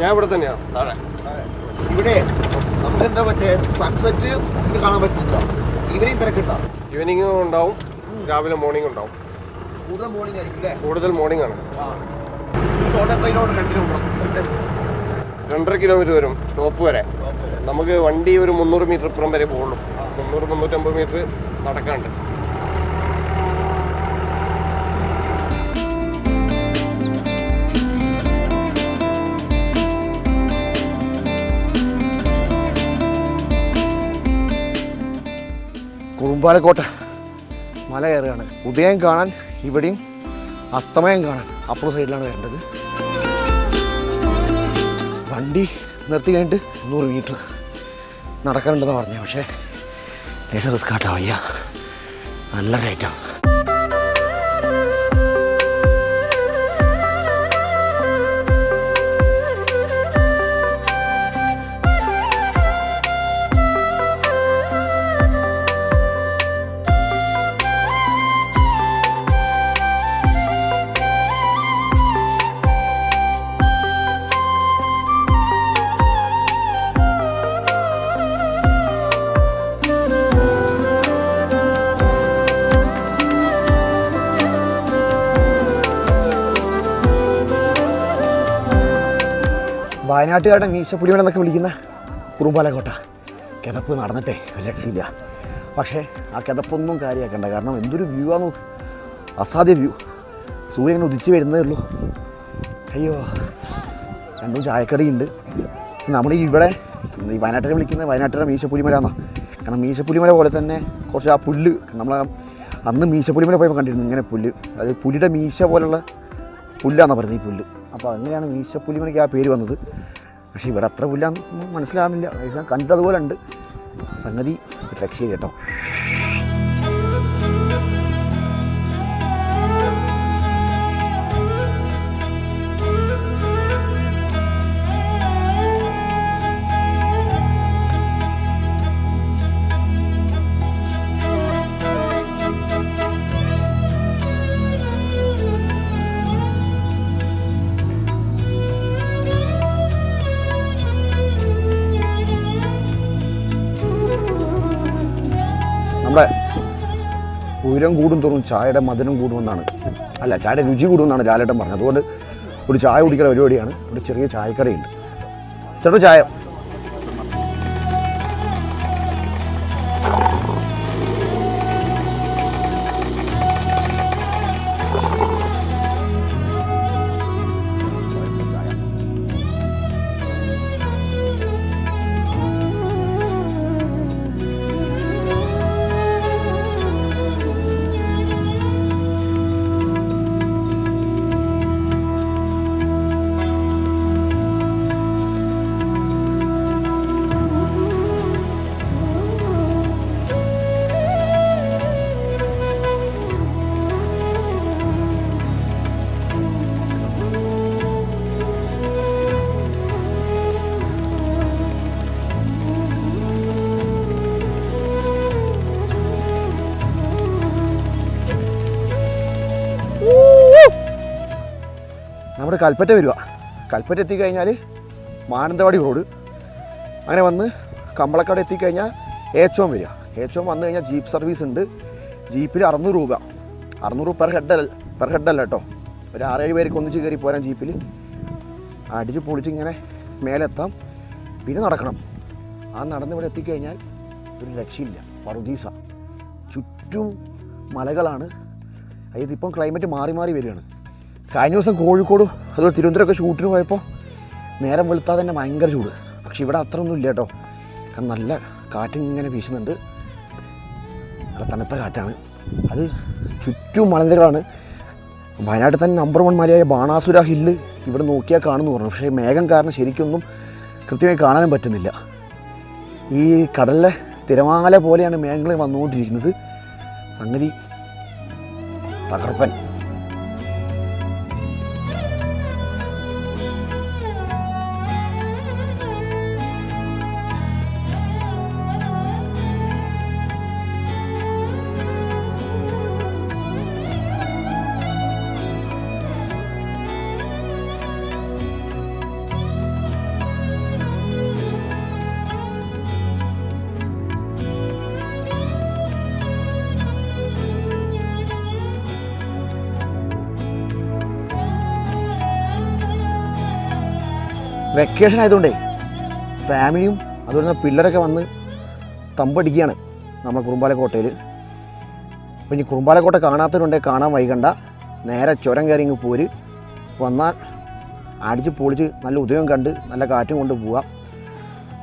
ഞാൻ ഇവിടെ തന്നെയാണ് താഴെ ഇവിടെ നമുക്ക് എന്താ പറ്റേ സൺസെറ്റ് കാണാൻ പറ്റില്ല. ഈവനിങ് തിരക്കുണ്ടോ ഈവനിങ് ഉണ്ടാവും. രാവിലെ മോർണിംഗ് ഉണ്ടാവും. കൂടുതൽ മോർണിംഗ് ആയിരിക്കും അല്ലേ? കൂടുതൽ മോർണിംഗ് ആണ്. ടോട്ടൽ എത്ര കിലോമീറ്റർ രണ്ടര കിലോമീറ്റർ വരും. ടോപ്പ് വരെ. നമുക്ക് വണ്ടി ഒരു മുന്നൂറ് മീറ്റർ ഇപ്പുറം വരെ പോകുള്ളൂ. മുന്നൂറ് മുന്നൂറ്റമ്പത് മീറ്റർ നടക്കാണ്ട് കുറുമ്പാലക്കോട്ട. മല കയറുകയാണ്. ഉദയം കാണാൻ ഇവിടെയും അസ്തമയം കാണാൻ അപ്പുറം സൈഡിലാണ് വരേണ്ടത്. വണ്ടി നിർത്തി കഴിഞ്ഞിട്ട് നൂറ് മീറ്റർ നടക്കാനുണ്ടെന്ന് പറഞ്ഞു. പക്ഷേ ലേശം റിസ്ക് ആട്ടോ അയ്യ നല്ല കയറ്റം വയനാട്ടുകാരുടെ മീശപ്പുലിമല എന്നൊക്കെ വിളിക്കുന്ന കുറുമ്പാലക്കോട്ട. കിതപ്പ് നടന്നിട്ടേ രക്ഷയില്ല. പക്ഷേ ആ കിതപ്പൊന്നും കാര്യമാക്കണ്ട കാരണം എന്തൊരു വ്യൂ ആണ് അസാധ്യ വ്യൂ സൂര്യൻ ഉദിച്ച് വരുന്നേ ഉള്ളൂ. അയ്യോ രണ്ടും ചായക്കറിയുണ്ട് നമ്മൾ ഇവിടെ ഈ വയനാട്ടിനെ വിളിക്കുന്നത് വയനാട്ടിലെ മീശപ്പുലിമല എന്നാണ് കാരണം മീശപ്പുലിമല പോലെ തന്നെ കുറച്ച് ആ പുല്ല് നമ്മൾ അന്ന് മീശപ്പുലിമല പോയപ്പോൾ കണ്ടിരുന്നു ഇങ്ങനെ പുല്ല്. അത് പുലിയുടെ മീശ പോലുള്ള പുല്ലാന്നാണ് പറയുന്നത് ഈ പുല്ല്. അപ്പോൾ അങ്ങനെയാണ് മീശപ്പുലിമണിക്ക് ആ പേര് വന്നത്. പക്ഷേ ഇവിടെ അത്ര പുല്ലാന്ന് മനസ്സിലാകുന്നില്ല കണ്ടതുപോലെ ഉണ്ട് സംഗതി രക്ഷ കേട്ടോ. നമ്മുടെ ഉയരം കൂടും തോറും ചായയുടെ മധുരം കൂടുമെന്നാണ്. അല്ല ചായയുടെ രുചി കൂടുമെന്നാണ് ലാലേട്ടൻ പറഞ്ഞത്. അതുകൊണ്ട് ഒരു ചായ കുടിക്കുന്ന പരിപാടിയാണ്. ഒരു ചെറിയ ചായക്കടയുണ്ട് ചെറു ചായ നമ്മുടെ കൽപ്പറ്റ വരിക കൽപ്പറ്റ എത്തിക്കഴിഞ്ഞാൽ മാനന്തവാടി റോഡ്. അങ്ങനെ വന്ന് കമ്പളക്കാട് എത്തിക്കഴിഞ്ഞാൽ ഏച്ചോം വരിക. ഏച്ചോം വന്നു കഴിഞ്ഞാൽ ജീപ്പ് സർവീസ് ഉണ്ട്. ജീപ്പിൽ അറുന്നൂറ് രൂപ. അറുന്നൂറ് പെർ ഹെഡ് അല്ല പെർ ഹെഡ് അല്ല കേട്ടോ ഒരു ആറേഴ് പേർക്ക് ഒന്നിച്ച് കയറി പോരാൻ ജീപ്പിൽ അടിച്ച് പൊളിച്ച് ഇങ്ങനെ മേലെത്താം. പിന്നെ നടക്കണം. ആ നടന്ന് ഇവിടെ എത്തിക്കഴിഞ്ഞാൽ ഒരു രക്ഷയില്ല. പറുദീസ. ചുറ്റും മലകളാണ്. അതായത് ഇപ്പം ക്ലൈമറ്റ് മാറി മാറി വരികയാണ്. കഴിഞ്ഞ ദിവസം കോഴിക്കോട് അതുപോലെ തിരുവനന്തപുരമൊക്കെ ഷൂട്ടിന് പോയപ്പോൾ നേരം വെളുത്താൽ തന്നെ ഭയങ്കര ചൂട്. പക്ഷെ ഇവിടെ അത്ര ഒന്നും ഇല്ല കേട്ടോ. കാരണം നല്ല കാറ്റിങ്ങനെ വീശുന്നുണ്ട്. നല്ല തണുത്ത കാറ്റാണ്. അത് ചുറ്റും മലനിരകളാണ്. വയനാട്ടിൽ തന്നെ നമ്പർ വൺ മലയായ ബാണാസുര ഹില്ല് ഇവിടെ നോക്കിയാൽ കാണുമെന്ന് പറഞ്ഞു. പക്ഷേ മേഘം കാരണം ശരിക്കൊന്നും കൃത്യമായി കാണാനും പറ്റുന്നില്ല. ഈ കടലിലെ തിരമാല പോലെയാണ് മേഘങ്ങൾ വന്നുകൊണ്ടിരിക്കുന്നത്. സംഗതി തകർപ്പൻ. വെക്കേഷൻ ആയതുകൊണ്ടേ ഫാമിലിയും അതുപോലെ തന്നെ പിള്ളേരൊക്കെ വന്ന് തമ്പടിക്കുകയാണ് നമ്മുടെ കുറുമ്പാലക്കോട്ടയിൽ അപ്പോൾ ഇനി കുറുമ്പാലക്കോട്ട കാണാത്തവരുണ്ടെങ്കിൽ കാണാൻ വൈകണ്ട. നേരെ ചുരം കയറി ഇങ്ങ് പോര്. വന്നാൽ അടിച്ച് പൊളിച്ച് നല്ല ഉദയം കണ്ട് നല്ല കാറ്റും കൊണ്ട് പോവാം.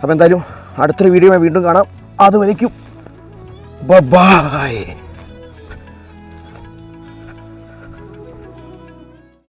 അപ്പോൾ എന്തായാലും അടുത്തൊരു വീഡിയോ വീണ്ടും കാണാം. അതുവരയ്ക്കും ബൈ